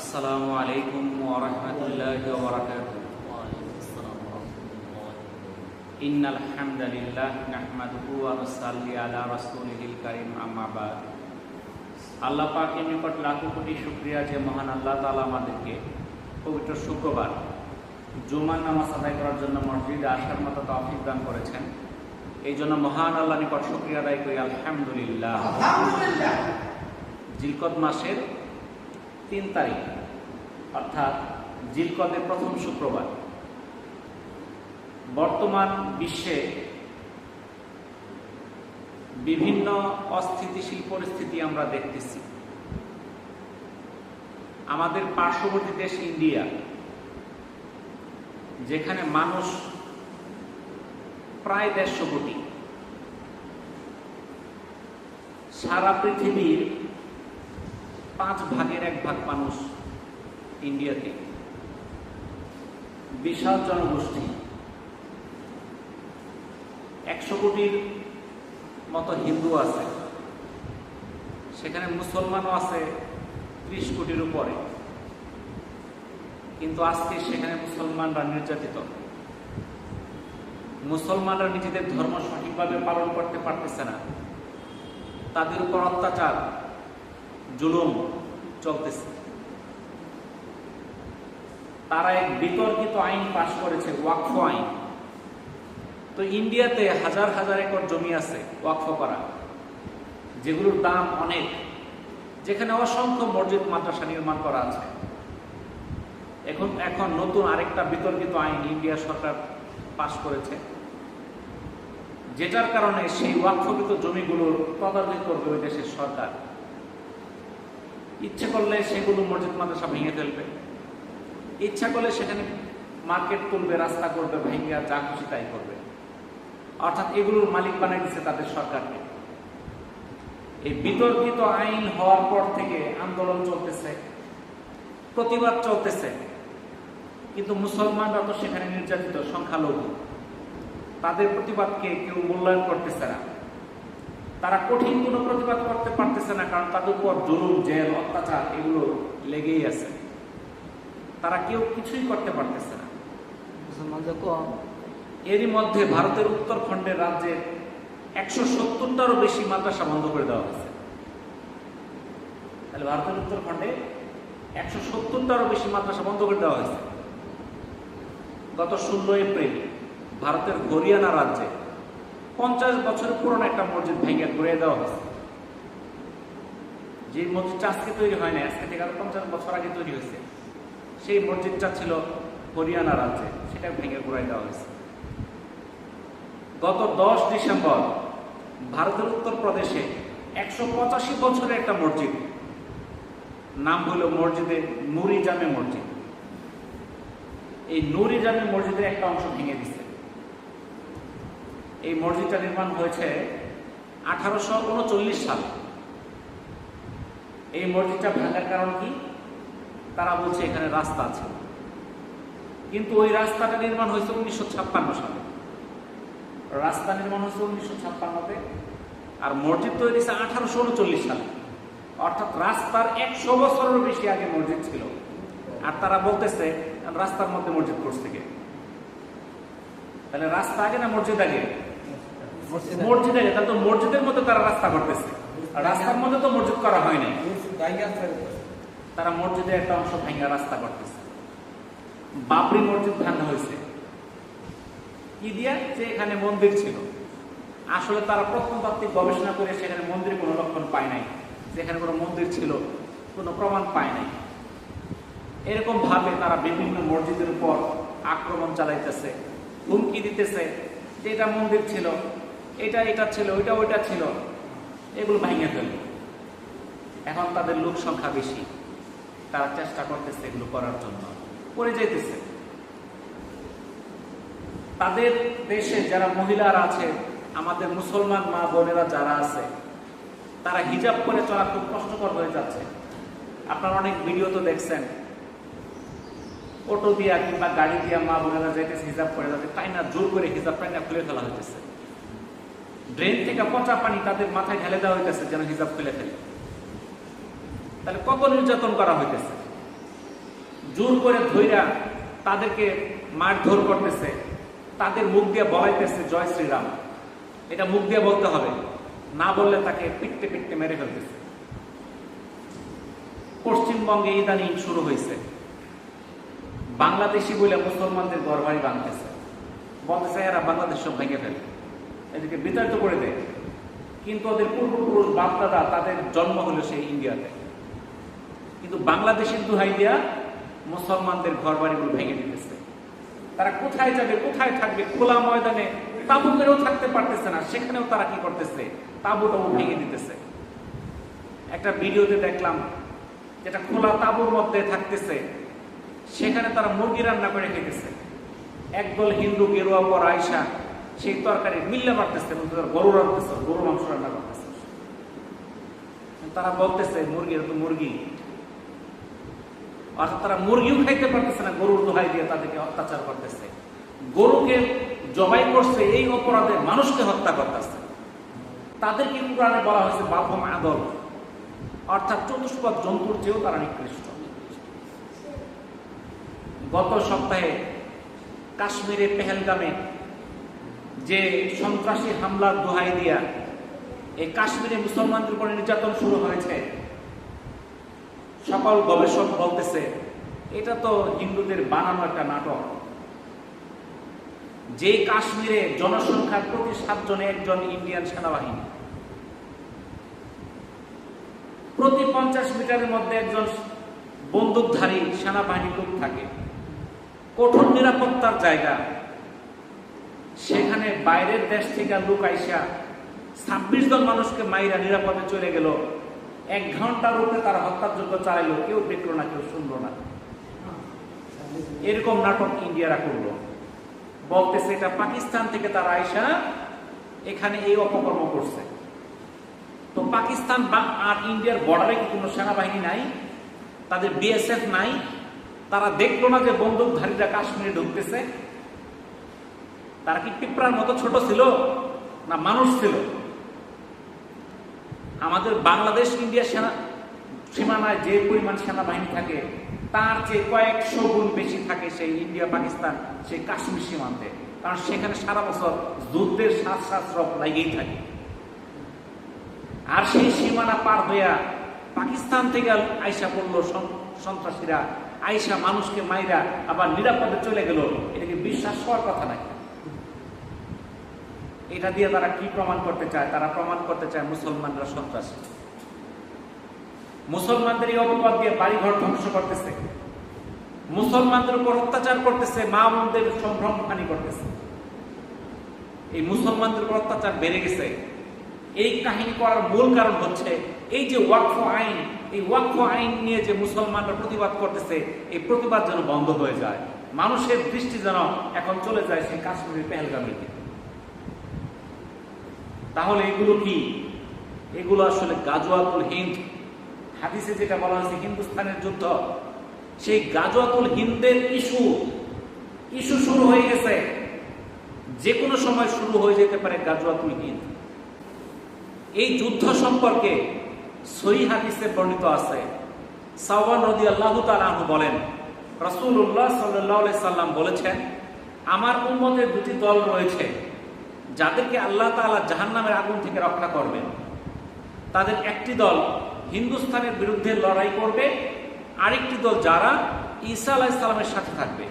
আসসালামু আলাইকুম ওরহমতুল্লাহ ওবরাকাত ইন আলহামদুলিল্লাহ নাহমাদুহু ওয়া নুসাল্লি আলা রাসূলিল কারীম আম্মা বাদ। আল্লাহ পাকের নিকট লাখো কোটি শুকরিয়া যে মহান আল্লাহ তাআলা আমাদেরকে পবিত্র শুক্রবার জুমার নামাজ আদায় করার জন্য মসজিদে আসার মতো তৌফিক দান করেছেন। এই জন্য মহান আল্লাহ নিকট শুক্রিয়া আদায় করি আলহামদুলিল্লাহ। জিলকদ মাসের তিন তারিখ, অর্থাৎ জিলকদের প্রথম শুক্রবার। বর্তমান বিশ্বে বিভিন্ন অস্থিতিশীল পরিস্থিতি আমরা দেখতেছি। আমাদের পার্শ্ববর্তী দেশ ইন্ডিয়া, যেখানে মানুষ প্রায় দেড়শো কোটি। সারা পৃথিবীর পাঁচ ভাগের এক ভাগ মানুষ ইন্ডিয়াতে। বিশাল জনগোষ্ঠী। একশো কোটির মতো হিন্দু আছে। সেখানে মুসলমানও আছে ত্রিশ কোটির উপরে। কিন্তু আজকে সেখানে মুসলমানরা নির্যাতিত। মুসলমানরা নিজেদের ধর্ম সঠিকভাবে পালন করতে পারতেছে না। তাদের উপর অত্যাচার। জুলুম চলতেছে। তারা এক বিতর্কিত আইন পাশ করেছে, ওয়াকফ আইন। তো ইন্ডিয়াতে হাজার হাজার একর জমি আছে ওয়াকফ করা, যেগুলোর দাম অনেক, যেখানে অসংখ্য মসজিদ, মাদ্রাসা নির্মাণ করা আছে। এখন এখন নতুন আরেকটা বিতর্কিত আইন ইন্ডিয়া সরকার পাশ করেছে, যেটার কারণে সেই ওয়াকফকৃত জমিগুলোর তদারকি করবে ওই দেশের সরকার। ইচ্ছে করলে সেগুলো মসজিদ মাদ্রাসা ভেঙে ফেলবে। ইচ্ছা করলে সেখানে মার্কেট তুলবে, রাস্তা করবে ভেঙে যা খুশি তাই করবে। অর্থাৎ এগুলোর মালিক বানাই দিচ্ছে তাদের সরকারকে। এই বিতর্কিত আইন হওয়ার পর থেকে আন্দোলন চলতেছে, প্রতিবাদ চলতেছে। কিন্তু মুসলমানরা তো সেখানে নির্যাতিত, সংখ্যালঘু। তাদের প্রতিবাদকে কেউ মূল্যায়ন করতেছে না। তারা কঠিন কোনো প্রতিবাদ করতে পারতেছে না কারণ তাদের উপর জুলুম জেল অত্যাচার এগুলো লেগেই আছে। তারা কেউ কিছুই করতে পারতেছে না। এরই মধ্যে ভারতের উত্তরখণ্ডের রাজ্যের একশো সত্তরটারও বেশি মাদ্রাসা বন্ধ করে দেওয়া হয়েছে। তাহলে ভারতের উত্তরখণ্ডে একশো সত্তরটারও বেশি মাদ্রাসা বন্ধ করে দেওয়া হয়েছে। গত ষোলো এপ্রিল ভারতের হরিয়ানা রাজ্যে পঞ্চাশ বছর পুরনো একটা মসজিদ ভেঙে ঘুরিয়ে দেওয়া হয়েছে। যে মসজিদটা আজকে তৈরি হয় না আজকে থেকে আরও পঞ্চাশ বছর আগে তৈরি হয়েছে। সেই মসজিদটা ছিল হরিয়ানা রাজ্যে, সেটা ভেঙে ঘুরাই দেওয়া হয়েছে। গত দশ ডিসেম্বর ভারতের উত্তরপ্রদেশে একশো পঁচাশি বছরের একটা মসজিদ, নাম হলো মসজিদে নুরি জামে মসজিদ। এই নুরি জামে মসজিদের একটা অংশ ভেঙে দিচ্ছে এই মসজিদটা নির্মাণ হয়েছে আঠারোশো উনচল্লিশ সালে। এই মসজিদটা ভাঙার কারণ কি? তারা বলছে এখানে রাস্তা আছে। কিন্তু ওই রাস্তাটা নির্মাণ হয়েছে উনিশশো ছাপ্পান্ন সালে। রাস্তা নির্মাণ হয়েছে উনিশশো ছাপ্পান্নতে আর মসজিদ তৈরি হয়েছে আঠারোশো উনচল্লিশ সালে। অর্থাৎ রাস্তার একশো বছরের বেশি আগে মসজিদ ছিল। আর তারা বলতেছে, রাস্তার মধ্যে মসজিদ করছে তাহলে রাস্তা আগে না মসজিদ আগে? মসজিদ? তাহলে তো মসজিদের মধ্যে তারা রাস্তা করতেছে। আর রাস্তার মধ্যে তো মসজিদ করা হয় নাই। তারা মসজিদের একটা অংশ ভাঙা রাস্তা করতেছে। বাবরি মসজিদ হয়েছে। কি দিয়া? যে এখানে মন্দির ছিল। আসলে তারা প্রত্নতাত্ত্বিক গবেষণা করে সেখানে মন্দির কোনো লক্ষণ পায় নাই। যেখানে কোনো মন্দির ছিল কোনো প্রমাণ পায় নাই। এরকম ভাবে তারা বিভিন্ন মসজিদের উপর আক্রমণ চালাইতেছে হুমকি দিতেছে। যে এটা মন্দির ছিল এটা এটা ছিল, ওইটা ওইটা ছিল। এগুলো ভেঙে ফেলবে এখন তাদের লোক সংখ্যা বেশি। তারা চেষ্টা করতেছে এগুলো করার জন্য। করে যেতেছে তাদের দেশে যারা মহিলারা আছে, আমাদের মুসলমান মা বোনেরা যারা আছে, তারা হিজাব করে চলা খুব কষ্টকর হয়ে যাচ্ছে। আপনারা অনেক ভিডিও তো দেখছেন। অটো দিয়া কিংবা গাড়ি দিয়া মা বোনেরা যাইতেছে হিজাব করে যাচ্ছে তাই না জোর করে হিজাব টাইনা খুলে ফেলা হইতেছে। ড্রেন থেকে পচা পানি তাদের মাথায় ঢেলে দেওয়া হইতেছে, যেন হিজাব খুলে ফেলে। তাহলে কত নির্যাতন করা হইতেছে? জোর করে ধইরা তাদেরকে মারধর করতেছে, তাদের মুখ দিয়ে বলাইতেছে জয় শ্রীরাম। এটা মুখ দিয়ে বলতে হবে, না বললে তাকে পিটতে পিটতে মেরে ফেলতেছে। পশ্চিমবঙ্গে ইদানিং শুরু হয়েছে বাংলাদেশি বলে মুসলমানদের ঘরবাড়ি বাঁধতেছে। বলতেছে, এরা বাংলাদেশ সব ভেঙে ফেলে। এদেরকে বিতাড়িত করে দেয়। কিন্তু ওদের পূর্বপুরুষ বাপদাদা তাদের জন্ম হলো সেই ইন্ডিয়াতে। কিন্তু বাংলাদেশের দুহাই দিয়া মুসলমানদের ঘর বাড়িগুলো ভেঙে দিতেছে। তারা কোথায় যাবে, কোথায় থাকবে? খোলা ময়দানে তাবু করেও থাকতে পারতেছে না, সেখানেও তারা কি করতেছে? তাবু টাবু ভেঙে দিতেছে। একটা ভিডিওতে দেখলাম, যেটা খোলা তাবুর মধ্যে থাকতেছে, সেখানে তারা মুরগি রান্না করে খেতেছে। একদল হিন্দু গেরুয়া পর আয়সা সেই তরকারি মিললে পারতেছে গরু রাখতেছে গরু মাংস রান্না করতেছে। তারা বলতেছে, মুরগি, এটা তো মুরগি। অর্থাৎ তারা মুরগিও খাইতে পারতেছে না, গরুর দোহাই দিয়ে তাদেরকে অত্যাচার করতেছে। গরুকে জবাই করছে, এই অপরাধে মানুষকে হত্যা করতেছে। তাদেরকে কোরআনে বলা হয়েছে বাপম আদল। অর্থাৎ চতুষ্পদ জন্তুর চেয়েও তারা নিকৃষ্ট। গত সপ্তাহে কাশ্মীরে পেহেলগামে যে সন্ত্রাসী হামলার দোহাই দিয়া এই কাশ্মীরে মুসলমানদের উপরে নির্যাতন শুরু হয়েছে। সকল গবেষক বলতেছে, এটা তো হিন্দুদের বানানো একটা নাটক। যে কাশ্মীরে জনসংখ্যার প্রতি সাতজনে একজন ইন্ডিয়ান সেনাবাহিনী, প্রতি পঞ্চাশ মিটারের মধ্যে একজন বন্দুকধারী সেনাবাহিনী লোক থাকে। কঠোর নিরাপত্তার জায়গা সেখানে বাইরের দেশ থেকে লোক আইসা ছাব্বিশ জন মানুষকে মাইরা নিরাপদে চলে গেল। এক ঘণ্টার উপরে তারা হত্যাযোগ্য চালাইলো, কেউ দেখল না, কেউ শুনলো না। এরকম নাটক ইন্ডিয়ারা করল। বলতেছে এটা পাকিস্তান থেকে তারা আইসা এখানে এই অপকর্ম করছে। তো পাকিস্তান বা আর ইন্ডিয়ার বর্ডারে কি কোনো সেনাবাহিনী নাই? তাদের বিএসএফ নাই? তারা দেখল না যে বন্দুকধারীরা কাশ্মীরে ঢুকতেছে? তারা কি পিঁপড়ার মতো ছোট ছিল না মানুষ ছিল? আমাদের বাংলাদেশ, ইন্ডিয়া সেনা সীমানায় যে পরিমাণ সেনাবাহিনী থাকে, তার চেয়ে কয়েকশো গুণ বেশি থাকে সেই ইন্ডিয়া, পাকিস্তান, সেই কাশ্মীর সীমান্তে। কারণ সেখানে সারা বছর যুদ্ধের শ্বাস শ্বাসরব লাগেই থাকে। আর সেই সীমানা পার হইয়া পাকিস্তান থেকে আইসা পড়ল সন্ত্রাসীরা। আইসা মানুষকে মাইরা আবার নিরাপদে চলে গেল। এটাকে বিশ্বাস হওয়ার কথা নাকি এটা দিয়ে তারা কি প্রমাণ করতে চায়? তারা প্রমাণ করতে চায় মুসলমানরা সন্ত্রাসী। মুসলমানদের এই অপবাদ দিয়ে বাড়িঘর ধ্বংস করতেছে। মুসলমানদের উপর অত্যাচার করতেছে মা বোনদের সম্ভ্রম হানি করতেছে। এই মুসলমানদের উপর অত্যাচার বেড়ে গেছে। এই কাহিনী করার মূল কারণ হচ্ছে এই যে ওয়াকফ আইন, এই ওয়াকফ আইন নিয়ে যে মুসলমানরা প্রতিবাদ করতেছে, এই প্রতিবাদ যেন বন্ধ হয়ে যায়। মানুষের দৃষ্টি যেন এখন চলে যায় সেই কাশ্মীরের পেহেলগামের তাহলে এগুলো কি? এগুলো আসলে গাজওয়াতুল হিন্দ। হাদিসে যেটা বলা হয়েছে হিন্দুস্তানের যুদ্ধ। সেই গাজওয়াতুল হিন্দের ইস্যু ইস্যু শুরু হয়ে গেছে। যে কোনো সময় শুরু হয়ে যেতে পারে গাজওয়াতুল হিন্দ। এই যুদ্ধ সম্পর্কে সহি হাদিসে বর্ণিত আছে। সাওয়ান রদি আল্লাহ তালু বলেন রসুল্লাহ সাল্লাহ সাল্লাম বলেছেন, আমার উন্মতের দুটি দল রয়েছে। যাদেরকে আল্লাহ তাআলা জাহান্নামের আগুন থেকে রক্ষা করবেন, তাদের একটি দল হিন্দুস্তানের বিরুদ্ধে লড়াই করবে, আরেকটি দল যারা ঈসা আলাহ ইসলামের সাথে থাকবে।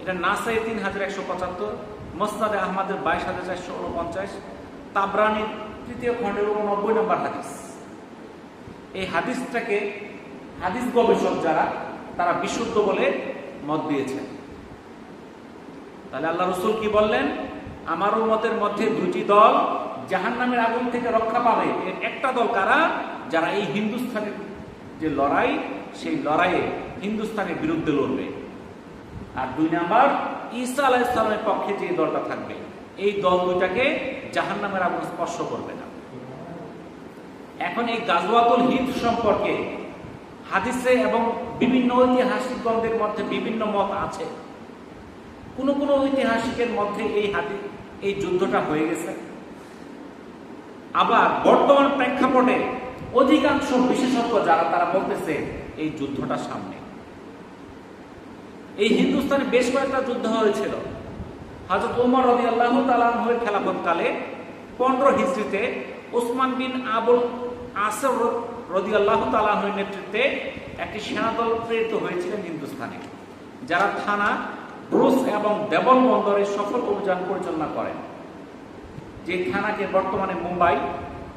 এটা নাসাই তিন হাজার একশো পঁচাত্তর মসনাদে আহমদের বাইশ হাজার চারশো উনপঞ্চাশ, তাবরানির তৃতীয় খণ্ডের উননব্বই নম্বর হাদিস। এই হাদিসটাকে হাদিস গবেষক যারা, তারা বিশুদ্ধ বলে মত দিয়েছেন। তাহলে আল্লাহ রসুল কি বললেন? আমার মতের মধ্যে দুটি দল জাহান নামের আগুন থেকে রক্ষা পাবে। এর একটা দল কারা? যারা এই হিন্দুস্থানের যে লড়াই, সেই লড়াইয়ে হিন্দুস্তানের বিরুদ্ধে লড়বে। আর দুই নাম্বার, ঈসা আলাহ ইসলামের পক্ষে যে দলটা থাকবে, এই দল দুইটাকে জাহান নামের আগুন স্পর্শ করবে না। এখন এই গাজওয়াতুল হিন্দ সম্পর্কে হাদিসে এবং বিভিন্ন ঐতিহাসিক গ্রন্থের মধ্যে বিভিন্ন মত আছে। কোন কোন ঐতিহাসিকের মধ্যে এই হাতি এই যুদ্ধটা হয়ে গেছে। আবার বর্তমান প্রেক্ষাপটে অধিকাংশ বিশেষজ্ঞ যারা, তারা বলতেছে এই যুদ্ধটা সামনে। এই হিন্দুস্তানে বেশ কয়েকটা যুদ্ধ হয়েছিল। হজরত ওমর রদি আল্লাহ তালাহের খেলাফতকালে পনেরো হিজড়িতে ওসমান বিন আবুল আসর রদি আল্লাহ তালাহের নেতৃত্বে একটি সেনাদল প্রেরিত হয়েছিলেন হিন্দুস্তানে, যারা থানা ব্রুস এবং দেবল বন্দরে সফল অভিযান পরিচালনা করেন যে থানাকে বর্তমানে মুম্বাই,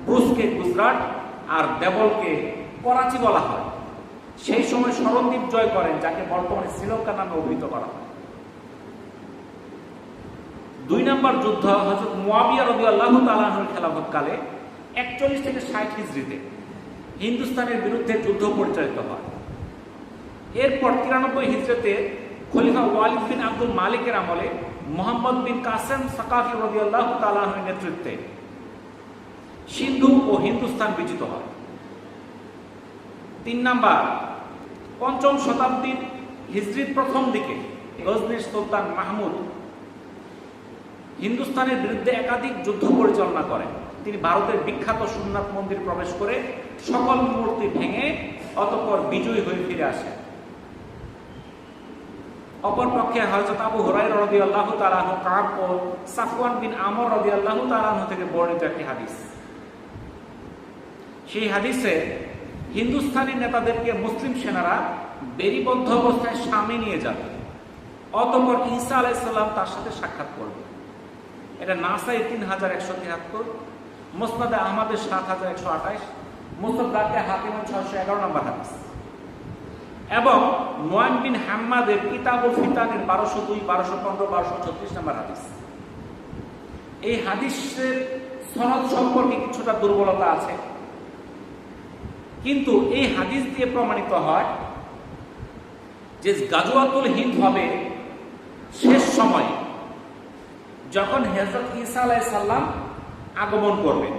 ব্রুসকে গুজরাট আর দেবলকে করাচি বলা হয়। সেই সময় স্মরণদ্বীপ জয় করেন, যাকে বর্তমানে শ্রীলঙ্কা নামে অভিহিত করা হয়। দুই নম্বর যুদ্ধ হজরত মুয়াবিয়া রবি আল্লাহ তালাহর খেলাফতকালে একচল্লিশ থেকে ষাট হিজড়িতে হিন্দুস্তানের বিরুদ্ধে যুদ্ধ পরিচালিত হয়। এরপর তিরানব্বই হিজড়িতে খলিফা ওয়ালিদ বিন আব্দুল মালিকের আমলে মোহাম্মদ বিন কাসেম সাকাফি রবি আল্লাহ তালাহের নেতৃত্বে সিন্ধু ও হিন্দুস্তান বিজিত হয়। তিন নাম্বার, পঞ্চম শতাব্দীর হিজরির প্রথম দিকে গজনির সুলতান মাহমুদ হিন্দুস্তানের বিরুদ্ধে একাধিক যুদ্ধ পরিচালনা করেন। তিনি ভারতের বিখ্যাত সোমনাথ মন্দির প্রবেশ করে সকল মূর্তি ভেঙে অতঃপর বিজয়ী হয়ে ফিরে আসেন। অপরপক্ষে হজরত আবু হরাই রদি আল্লাহ তালাহ কাব ও সাফওয়ান বিন আমর রদি আল্লাহ তালাহ থেকে বর্ণিত একটি হাদিস। সেই হাদিসে হিন্দুস্তানি নেতাদেরকে মুসলিম সেনারা বেরিবদ্ধ অবস্থায় সামনে নিয়ে যাবে, অতপর ঈসা আলাইসাল্লাম তার সাথে সাক্ষাৎ করবে। এটা নাসাই তিন হাজার একশো তিয়াত্তর, মোসনাদে আহমদের সাত হাজার একশো আঠাশ মুস্তফাকে হাকিমের ছয়শো এগারো নম্বর হাদিস। এবং নোয়ান বিন হাম্মাদের কিতাবুল ফিতানের বারোশো দুই, বারোশো পনেরো, বারোশো ছত্রিশ নম্বর হাদিস। এই হাদিসের সনদ সম্পর্কে কিছুটা দুর্বলতা আছে। কিন্তু এই হাদিস দিয়ে প্রমাণিত হয় যে গাজুয়াতুল হিন্দ হবে শেষ সময়ে যখন হেজরত ঈসা আলাই সাল্লাম আগমন করবেন।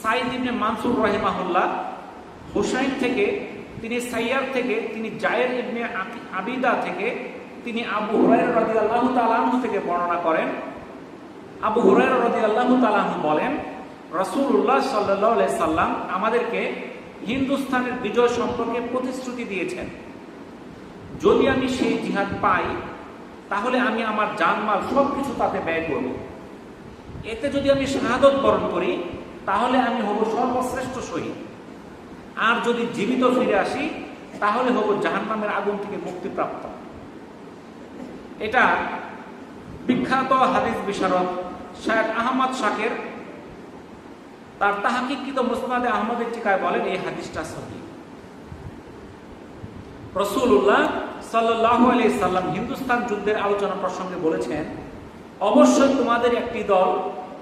সাইদ ইবনে মানসুর রহিমাহুল্লাহ হুসাইন থেকে তিনি সাইয়ার থেকে, তিনি জায়ের ইবনে আবিদা থেকে, তিনি আবু হুরাইর রদি আল্লাহ তালাহ থেকে বর্ণনা করেন। আবু হুরাইর রদি আল্লাহ তালাহ বলেন রসুল্লাহ সাল্লাহ সাল্লাম আমাদেরকে হিন্দুস্তানের বিজয় সম্পর্কে প্রতিশ্রুতি দিয়েছেন। যদি আমি সেই জিহাদ পাই, তাহলে আমি আমার জানমাল সব কিছু তাতে ব্যয় করব। এতে যদি আমি শাহাদত বরণ করি, তাহলে আমি হব সর্বশ্রেষ্ঠ শহীদ। আর যদি জীবিত ফিরে আসি, তাহলে হব জাহান্নামের আগুন থেকে মুক্তিপ্রাপ্ত। এটা বিখ্যাত হাদিস বিশারদ শায়দ আহমদ শাকের। তার তাহাকিকৃত মুসনাদে আহমদের টিকায় বলেন, এই হাদিসটা সহি। রসুল্লাহ সাল্লাহ আলি সাল্লাম হিন্দুস্তান যুদ্ধের আলোচনা প্রসঙ্গে বলেছেন, অবশ্যই তোমাদের একটি দল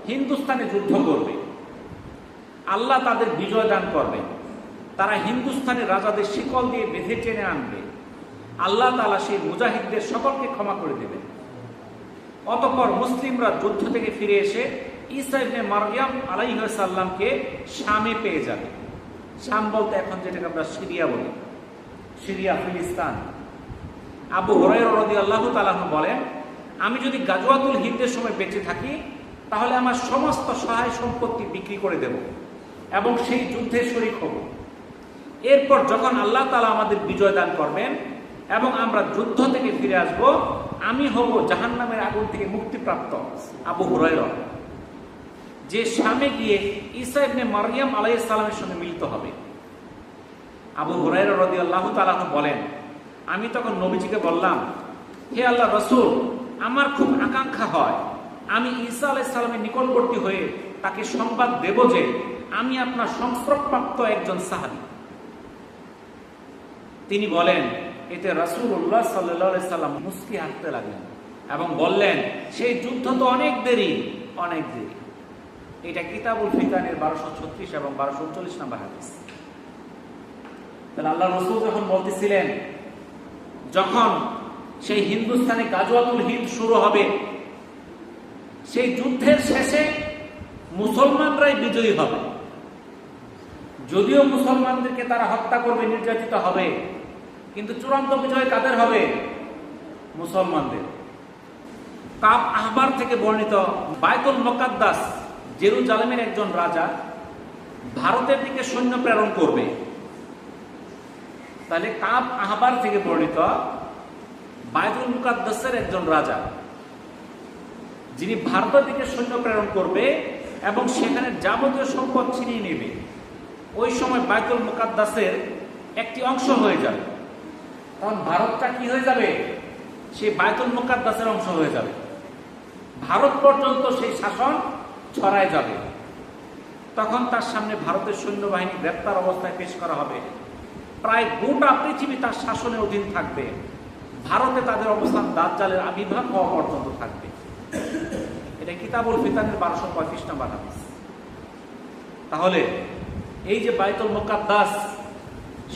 হিন্দুস্তানে যুদ্ধ করবে। আল্লাহ তাদের বিজয় দান করবে। তারা হিন্দুস্তানের রাজাদের শিকল দিয়ে বেঁধে টেনে আনবে। আল্লাহ তালা সেই মুজাহিদদের সকলকে ক্ষমা করে দেবে অতঃপর মুসলিমরা যুদ্ধ থেকে ফিরে এসে ঈসা ইবনে মারিয়াম আলাইসাল্লামকে শামে পেয়ে যাবে। শাম বলতে এখন যেটাকে আমরা সিরিয়া বলি। সিরিয়া, ফিলিস্তান। আবু হরাই রদি আল্লাহ তালাহ বলেন, আমি যদি গাজওয়াতুল হিন্দের সময় বেঁচে থাকি, তাহলে আমার সমস্ত সহায় সম্পত্তি বিক্রি করে দেব এবং সেই যুদ্ধে শরিক হব। এরপর যখন আল্লাহ তালা আমাদের বিজয় দান করবেন এবং আমরা যুদ্ধ থেকে ফিরে আসব, আমি হব জাহান নামের আগুন থেকে মুক্তিপ্রাপ্ত আবু হুরাইর যে স্বামে গিয়ে ঈসা ইবনে মারিয়াম আলাইসালামের সঙ্গে মিলিত হবে। আবু হুরাইর রদি আল্লাহ তালাহ বলেন, আমি তখন নবীজিকে বললাম, হে আল্লাহ রসুল, আমার খুব আকাঙ্ক্ষা হয়, আমি ঈসা আলাইসালামের নিকটবর্তী হয়ে তাকে সংবাদ দেব যে আমি আপনার সংস্রবপ্রাপ্ত একজন সাহাবি। তিনি বলেন, এতে রাসুল্লাহ সাল্লাহ সাল্লাম মুস্কি হাঁটতে লাগলেন এবং বললেন, সেই যুদ্ধ তো অনেক দেরি অনেক দেরি। এটা কিতাবুল ফিতানের বারোশো ছত্রিশ এবং বারোশো উনচল্লিশ নাম্বার হাদিস। তাহলে আল্লাহ রসুল যখন বলতেছিলেন, যখন সেই হিন্দুস্তানে গাজওয়াতুল হিন্দ শুরু হবে, সেই যুদ্ধের শেষে মুসলমানরাই বিজয়ী হবে। যদিও মুসলমানদেরকে তারা হত্যা করবে, নির্যাতিত হবে কিন্তু চূড়ান্ত বিজয় কাদের হবে? মুসলমানদের। কাপ আহবার থেকে বর্ণিত বায়তুল মকাদ্দাস, জেরুজালেমের একজন রাজা, ভারতের দিকে সৈন্য প্রেরণ করবে। তাহলে কাপ আহবার থেকে বর্ণিত বায়তুল মুকাদ্দাসের একজন রাজা, যিনি ভারতের দিকে সৈন্য প্রেরণ করবে এবং সেখানে যাবতীয় সম্পদ ছিনিয়ে নেবে। ওই সময় বায়তুল মুকাদ্দাসের একটি অংশ হয়ে যাবে। তখন ভারতটা কি হয়ে যাবে? সেই বায়তুল মুকাদ্দাসের অংশ হয়ে যাবে। ভারত পর্যন্ত সেই শাসন ছড়ায় যাবে। তখন তার সামনে ভারতের সৈন্যবাহিনী গ্রেপ্তার অবস্থায় পেশ করা হবে। প্রায় গোটা পৃথিবী তার শাসনের অধীন থাকবে। ভারতে তাদের অবস্থান দাজ্জালের আবির্ভাব হওয়া পর্যন্ত থাকবে। এটা কিতাবুল ফিতানের বারোশো পঁয়ত্রিশ নম্বর হাদিস। তাহলে এই যে বাইতুল মোকাদ্দাস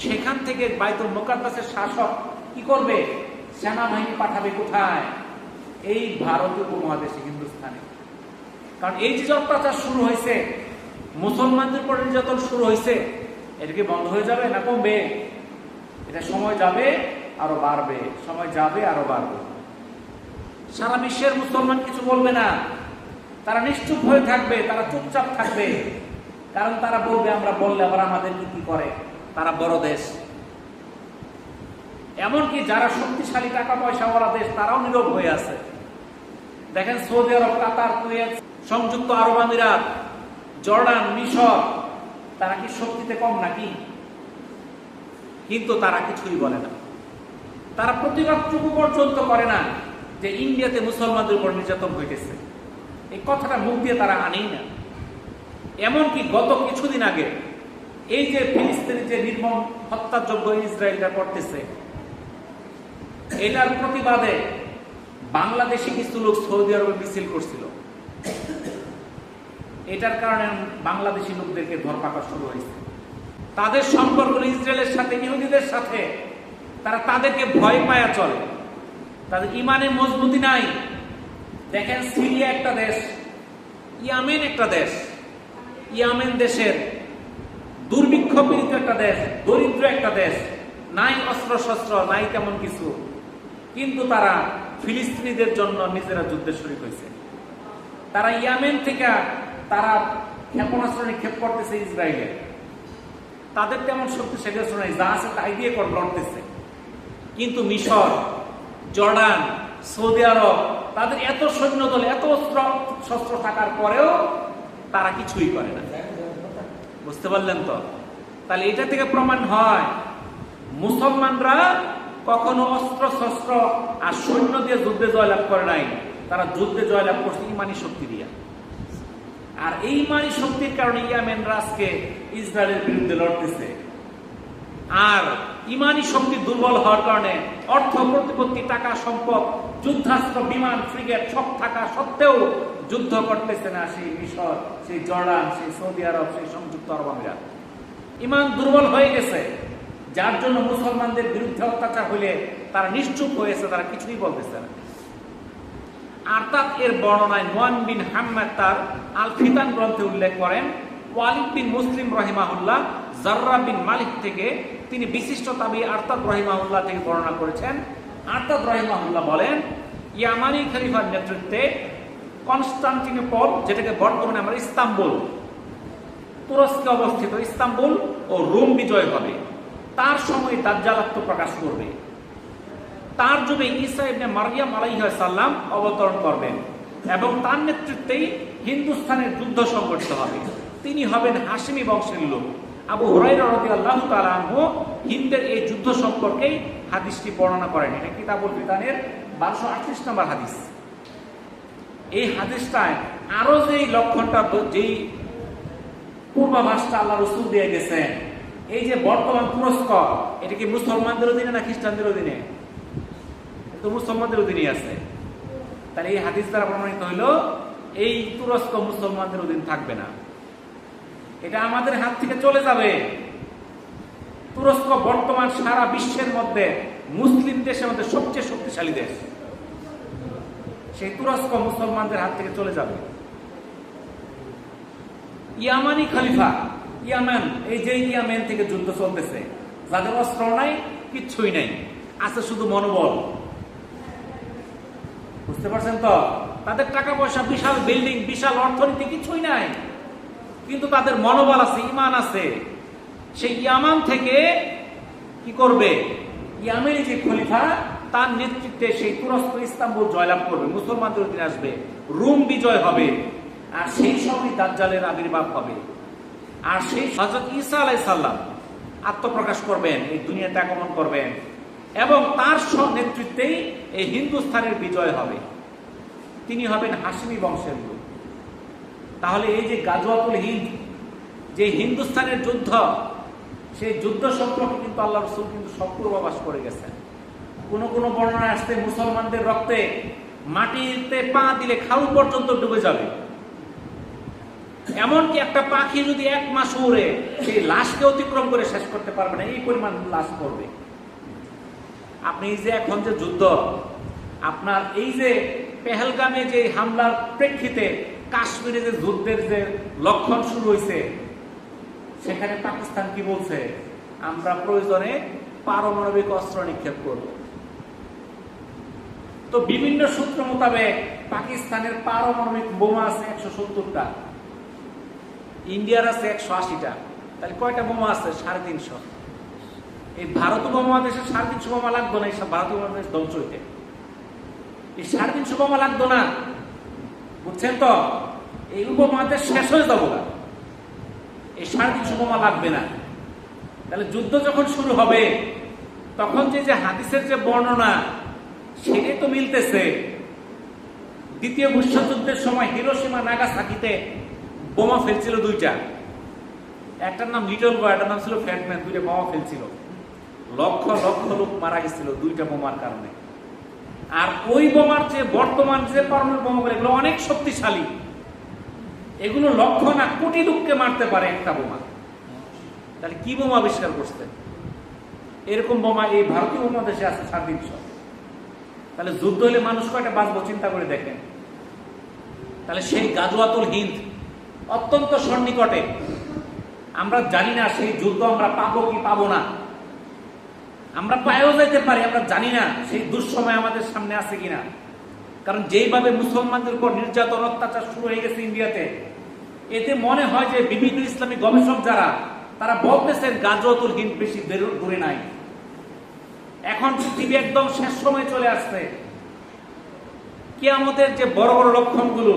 সেখান থেকে বাইতুল মোকাদ্দাসের শাসক কি করবে? সেনাবাহিনী পাঠাবে কোথায়? এই ভারতীয় উপমহাদেশে হিন্দুস্তানে কারণ এই যে অত্যাচার শুরু হয়েছে, মুসলমানদের উপর নির্যাতন শুরু হয়েছে, এটা কি বন্ধ হয়ে যাবে না কমবে? এটা সময় যাবে, আরও বাড়বে। সময় যাবে, আরও বাড়বে। সারা বিশ্বের মুসলমান কিছু বলবে না। তারা নিশ্চুপ হয়ে থাকবে, তারা চুপচাপ থাকবে। কারণ তারা বলবে, আমরা বললে আবার আমাদের কি কি করে? তারা বড় দেশ। এমনকি যারা শক্তিশালী টাকা পয়সাওয়ালা দেশ, তারাও নীরব হয়ে আছে। দেখেন সৌদি আরব, কাতার, কুয়েত, সংযুক্ত আরব আমিরাত, জর্ডান, মিশর, তারা কি শক্তিতে কম নাকি? কিন্তু তারা কিছুই বলে না। তারা প্রতিবাদটুকু পর্যন্ত করে না যে ইন্ডিয়াতে মুসলমানদের উপর নির্যাতন হইতেছে। এই কথাটা মুখ দিয়ে তারা আনেই না। এমনকি গত কিছুদিন আগে এই যে ফিলিস্তিনের যে নির্মম হত্যাযোগ্য ইসরায়েলটা করতেছে, এটার প্রতিবাদে বাংলাদেশি কিছু লোক সৌদি আরবে মিছিল করছিল। এটার কারণে বাংলাদেশি লোকদেরকে ধরপাকড় শুরু হয়েছে। তাদের সম্পর্ক ইসরায়েলের সাথে, ইহুদিদের সাথে। তারা তাদেরকে ভয় পায়া চলে। তাদের ইমানের মজবুতি নাই। দেখেন, সিরিয়া একটা দেশ, ইয়ামেন একটা দেশ। ইয়ামেন দেশের দুর্ভিক্ষ পীড়িত একটা দেশ, দরিদ্র একটা দেশ, নাই অস্ত্র শস্ত্র নাই তেমন কিছু। কিন্তু তারা ফিলিস্তিনিদের জন্য নিজেরা যুদ্ধে শরীর হয়েছে। তারা ইয়ামেন থেকে তারা ক্ষেপণাস্ত্র নিক্ষেপ করতেছে ইসরায়েলে। তাদের তেমন শক্তিশালী অস্ত্র নাই, যা আছে তাই দিয়ে লড়তেছে। কিন্তু মিশর, জর্ডান, সৌদি আরব, তাদের এত সৈন্য দল এত অস্ত্র শস্ত্র থাকার পরেও তারা কিছুই করে না। বুঝতে পারলেন তো? তাহলে এটা থেকে প্রমাণ হয়, মুসলমানরা কখনো অস্ত্র, শস্ত্র আর সৈন্য দিয়ে যুদ্ধে জয়লাভ করে নাই। তারা যুদ্ধে জয়লাভ করছে ইমানি শক্তি দিয়া। আর এই ইমানি শক্তির কারণে ইয়ামেনরা আজকে ইসরায়েলের বিরুদ্ধে লড়তেছে। আর ইমানি শক্তি দুর্বল হওয়ার কারণে অর্থ, প্রতিপত্তি, টাকা, সম্পদ, যুদ্ধাস্ত্র, বিমান, ফ্রিগেট সব থাকা সত্ত্বেও যুদ্ধ করতেছে না সেই মিশর, সেই জর্ডান, সেই সৌদি আরব, সেই সংযুক্ত আরব আমিরাত। ইমান দুর্বল হয়ে গেছে। যার জন্য মুসলমানদের বিরুদ্ধে অত্যাচার হইলে তারা নিশ্চুপ হয়েছে, তারা কিছুই বলতেছে না। এর বর্ণনায় নোয়ান বিন হাম্মাদ তার আল ফিতান গ্রন্থে উল্লেখ করেন, ওয়ালিদ বিন মুসলিম রহিমাহুল্লাহ, জার্রা বিন মালিক থেকে তিনি বিশিষ্ট তাবি আর্তাদ রহিমাহুল্লাহ থেকে বর্ণনা করেছেন। আর্তাদ রহিমাহুল্লাহ বলেন ইয়ামানি খলিফার নেতৃত্বে কনস্টান্টিনোপল, যেটাকে বর্তমানে আমরা ইস্তাম্বুল। তুরস্কে অবস্থিত ইস্তাম্বুল ও রোম বিজয় হবে। তার সময় দাজ্জালাত্ম প্রকাশ করবে। তার যুগে ঈসা ইবনে মারিয়াম আলাইহিস সালাম অবতরণ করবেন এবং তার নেতৃত্বেই হিন্দুস্থানের যুদ্ধ সংগঠিত হবে। তিনি হবেন হাসিমি বংশের লোক। আবু আনহু হিন্দের এই যুদ্ধ সম্পর্কেই হাদিসটি বর্ণনা করেন। এটা কিতাবুল ফিতানের 1238 নম্বর হাদিস। এই হাদিসটায় আরও যেই লক্ষণটা যেই পূর্বাভাসটা আল্লাহ রসুল দিয়ে গেছেন এই যে বর্তমান তুরস্ক, এটা কি মুসলমানদের অধীনে না খ্রিস্টানদের অধীনে? তো মুসলমানদের অধীনে আছে। তাহলে এই হাদিস দ্বারা প্রমাণিত হইল, এই তুরস্ক মুসলমানদের অধীন থাকবে না। এটা আমাদের হাত থেকে চলে যাবে। তুরস্ক বর্তমান সারা বিশ্বের মধ্যে মুসলিম দেশের মধ্যে সবচেয়ে শক্তিশালী দেশ। সেই তুরস্ক মুসলমানদের হাত থেকে চলে যাবে। ইয়ামানি খলিফা, ইয়ামান, এই যে ইয়ামেন থেকে যুদ্ধ চলতেছে, যাদের অস্ত্র নাই, কিচ্ছুই নাই, আছে শুধু মনোবল। বুঝতে পারছেন তো? তাদের টাকা পয়সা বিশাল বিল্ডিং, বিশাল অর্থনীতি, কিছুই নাই। কিন্তু তাদের মনোবল আছে, ইমান আছে। সেই ইয়ামান থেকে কি করবে? ইয়ামের যে খলিফা তার নেতৃত্বে সেই তুরস্ক, ইস্তাম্বুল জয়লাভ করবে, মুসলমানদের অধীনে আসবে, রোম বিজয় হবে, আর সেই সময় দাজ্জালের আবির্ভাব হবে। আর সেই হজরত ঈসা আলাই সাল্লাম আত্মপ্রকাশ করবেন, এই দুনিয়াতে আগমন করবেন, এবং তার নেতৃত্বেই এই হিন্দুস্থানের বিজয় হবে। তিনি হবেন হাসিমি বংশের লোক। তাহলে এই যে গাজওয়াতুল হিন্দ, যে হিন্দুস্তানের যুদ্ধ, সেই যুদ্ধ সম্পর্কে কিন্তু আল্লাহ রসুল কিন্তু সব পূর্বাভাস করে গেছেন। কোন কোন বর্ণনা আসতে মুসলমানদের রক্তে মাটিতে পা দিলে খাউ পর্যন্ত ডুবে যাবে। এমনকি একটা পাখি যদি এক মাস উড়ে, সেই লাশকে অতিক্রম করে শেষ করতে পারবে না, এই পরিমাণ লাশ পড়বে। আপনি যে এখন যে যুদ্ধ, আপনার এই যে পেহেলগামে যে হামলার প্রেক্ষিতে কাশ্মীরে যে যুদ্ধের যে লক্ষণ শুরু হয়েছে সেখানে পাকিস্তান কি বলছে? আমরা প্রয়োজনে পারমাণবিক অস্ত্র নিক্ষেপ করব। তো বিভিন্ন সূত্র মোতাবেক পাকিস্তানের পারমাণবিক বোমা আছে একশো সত্তরটা। ইন্ডিয়ার আছে একশো আশিটা। তাহলে কয়টা বোমা আছে? সাড়ে তিনশো। এই ভারত উপমহাদেশে সাড়ে তিনশো বোমা লাগতো না, এই সব ভারত উপমহাদেশ ধ্বংস হইতে। এই সাড়ে তিনশো বোমা লাগতো না। বুঝছেন তো? এই উপমহাদেশ শেষ হয়ে যাব না এই সাড়ে তিনশো বোমা লাগবে না। তাহলে যুদ্ধ যখন শুরু হবে, তখন যে যে হাদিসের যে বর্ণনা সেটাই তো মিলতেছে। দ্বিতীয় বিশ্বযুদ্ধের সময় হিরোসীমা নাগাসাকিতে বোমা ফেলছিল দুইটা। একটার নাম লিটল বয়, একটার নাম ছিল ফ্যাটম্যান, দুইটা বোমা ফেলছিল। লক্ষ লক্ষ লোক মারা গেছিল দুইটা বোমার কারণে। আর ওই বোমার যে বর্তমান যে পারমাণবিক বোমাগুলো, এগুলো অনেক শক্তিশালী। এগুলো লক্ষ না কোটি লোককে মারতে পারে একটা বোমা। তাহলে কি বোমা আবিষ্কার করছে? এরকম বোমা এই ভারতীয় উপমহাদেশে আছে তিনশো। তাহলে যুদ্ধ হলে মানুষ কয়টা বাঁচবো চিন্তা করে দেখেন। তাহলে সেই গাজুয়াতুল হিন্দ অত্যন্ত সন্নিকটে, আমরা জানি না সেই যুদ্ধ আমরা পাবো কি পাবো না। আমরা পায়েও যেতে পারি, আমরা জানি না সেই দুঃসময় আমাদের সামনে আছে কিনা। কারণ যেইভাবে মুসলমানদের উপর নির্যাতন, অত্যাচার শুরু হয়ে গেছে ইন্ডিয়াতে, এতে মনে হয় যে বিভিন্ন ইসলামী গবেষক যারা, তারা বলতেছেন গাজওয়াতুল হিন্দ বেশি দূরে নাই। এখন পৃথিবী একদম শেষ সময় চলে আসছে। কিয়ামতের যে বড় বড় লক্ষণগুলো,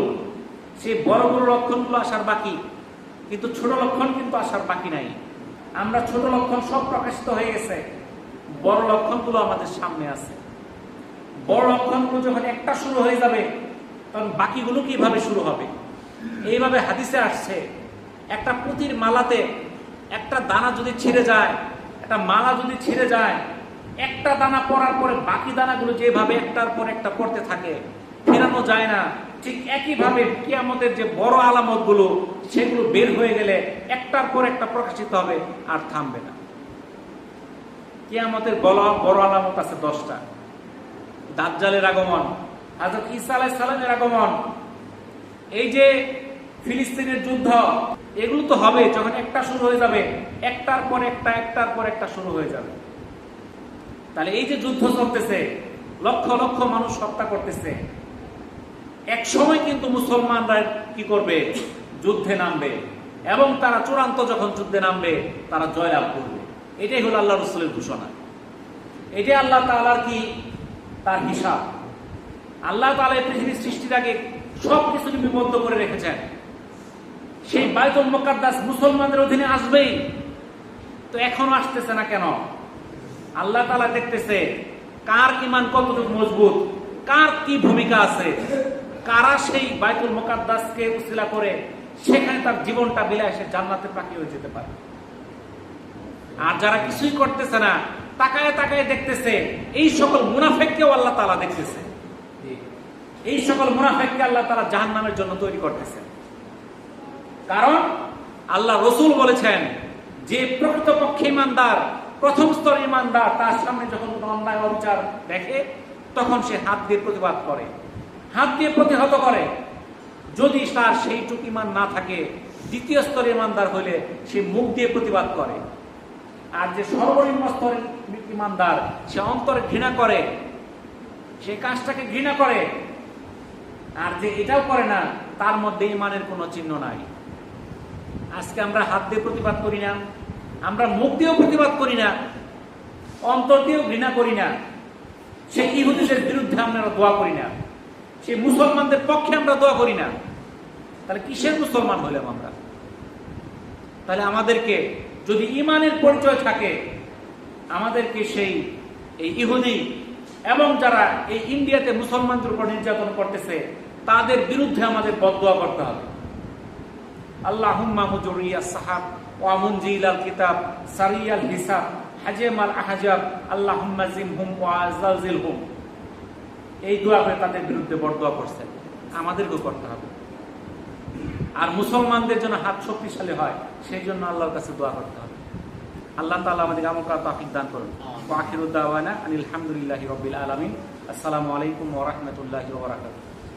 সেই বড় বড় লক্ষণগুলো আসার বাকি। কিন্তু ছোট লক্ষণ কিন্তু আসার বাকি নাই। আমরা ছোট লক্ষণ সব প্রকাশিত হয়ে গেছে। বড় লক্ষণগুলো আমাদের সামনে আছে। বড় লক্ষণগুলো যখন একটা শুরু হয়ে যাবে, তখন বাকিগুলো কীভাবে শুরু হবে? এইভাবে হাদিসে আসছে, একটা পুঁতির মালাতে একটা দানা যদি ছিঁড়ে যায়, একটা মালা যদি ছিঁড়ে যায় একটা দানা পড়ার পরে বাকি দানাগুলো যেভাবে একটার পর একটা পড়তে থাকে, ফেরানো যায় না। ঠিক একইভাবে কিয়ামতের যে বড় আলামতগুলো সেগুলো বের হয়ে গেলে একটার পর একটা প্রকাশিত হবে আর থামবে না। কিয়ামতের বড় বড় আলামত আছে দশটা। দাজ্জালের আগমন হাজরত ঈসা আলাইহিস সালামের আগমন, এই যে ফিলিস্তিনের যুদ্ধ, এগুলো তো হবে যখন একটা শুরু হয়ে যাবে, একটার পর একটা, একটার পর একটা শুরু হয়ে যাবে। তাহলে এই যে যুদ্ধ চলতেছে, লক্ষ লক্ষ মানুষ হত্যা করতেছে। এক সময় কিন্তু মুসলমানরা কি করবে? যুদ্ধে নামবে। এবং তারা চূড়ান্ত যখন যুদ্ধে নামবে, তারা জয়লাভ করবে। এটাই হলো আল্লাহ রসুলের ঘোষণা। এটাই আল্লাহ তাআলার কি? তার হিসাব। আল্লাহ এই পৃথিবীর সৃষ্টির আগে সব কিছু বিবদ্ধ করে রেখেছেন। সেই বাইতুল মোকাদ্দাস মুসলমানদের অধীনে আসবেই। তো এখনও আসতেছে না কেন? আল্লাহ তালা দেখতেছে, কার ইমান কতটুকু মজবুত, কার কি ভূমিকা আছে, কারা সেই বাইতুল মোকাদ্দাসকে উসিলা করে সেখানে তার জীবনটা বিলায় সে জান্নাতের পাখি হয়ে যেতে পারে। আর যারা কিছুই করতেছে না, তাকায় তাকায় দেখতেছে, এই সকল মুনাফেককেও আল্লাহ তালা দেখতেছে। এই সকল মুনাফেককে আল্লাহ তাআলা জাহান্নামের জন্য তৈরি করতেছে। কারণ আল্লাহ রসুল বলেছেন, যে প্রকৃতপক্ষে ইমানদার প্রথম স্তর ইমানদার, তার সামনে যখন কোনো অন্যায় অবিচার দেখে, তখন সে হাত দিয়ে প্রতিবাদ করে। হাত দিয়ে প্রতিহত করে। যদি তার সেইটুকু ইমান না থাকে, দ্বিতীয় স্তরের ইমানদার হলে সে মুখ দিয়ে প্রতিবাদ করে। আর যে সর্বনিম্ন স্তরের ইমানদার, সে অন্তরে ঘৃণা করে। সে কাজটাকে ঘৃণা করে। আর যে এটাও করে না, তার মধ্যে ইমানের কোনো চিহ্ন নাই। আজকে আমরা হাত দিয়ে প্রতিবাদ করি না। আমরা মুখ দিয়েও প্রতিবাদ করি না, অন্তর দিয়েও ঘৃণা করি না। সেই ইহুদিদের বিরুদ্ধে আমরা দোয়া করি না। সেই মুসলমানদের পক্ষে আমরা দোয়া করি না। তাহলে কিসের মুসলমান হইলাম আমরা? তাহলে আমাদেরকে যদি ইমানের পরিচয় থাকে, আমাদেরকে সেই, এই ইহুদি এবং যারা এই ইন্ডিয়াতে মুসলমানদের উপর নির্যাতন করতেছে, তাদের বিরুদ্ধে আমাদের বদদোয়া করতে হবে। আল্লাহুম্মা মুজরিয়া সাহাব। ওয়া মুনজিল আল কিতাব সারিয়াল হিসাব হাজেম আল আহাজাব আল্লাহুম্মা জিমহুম ওয়া আজালজিলহুম এই দোয়া করে তাদের বিরুদ্ধে করছেন আমাদেরকেও করতে হবে। আর মুসলমানদের জন্য হাত শক্তিশালী হয় সেই জন্য আল্লাহর কাছে দোয়া করতে হবে। আল্লাহ তাআলা আমাদের আমল করা তৌফিক দান করুন। ওয়া আনিল হামদুলিল্লাহি রাব্বিল আলামিন। আসসালামু আলাইকুম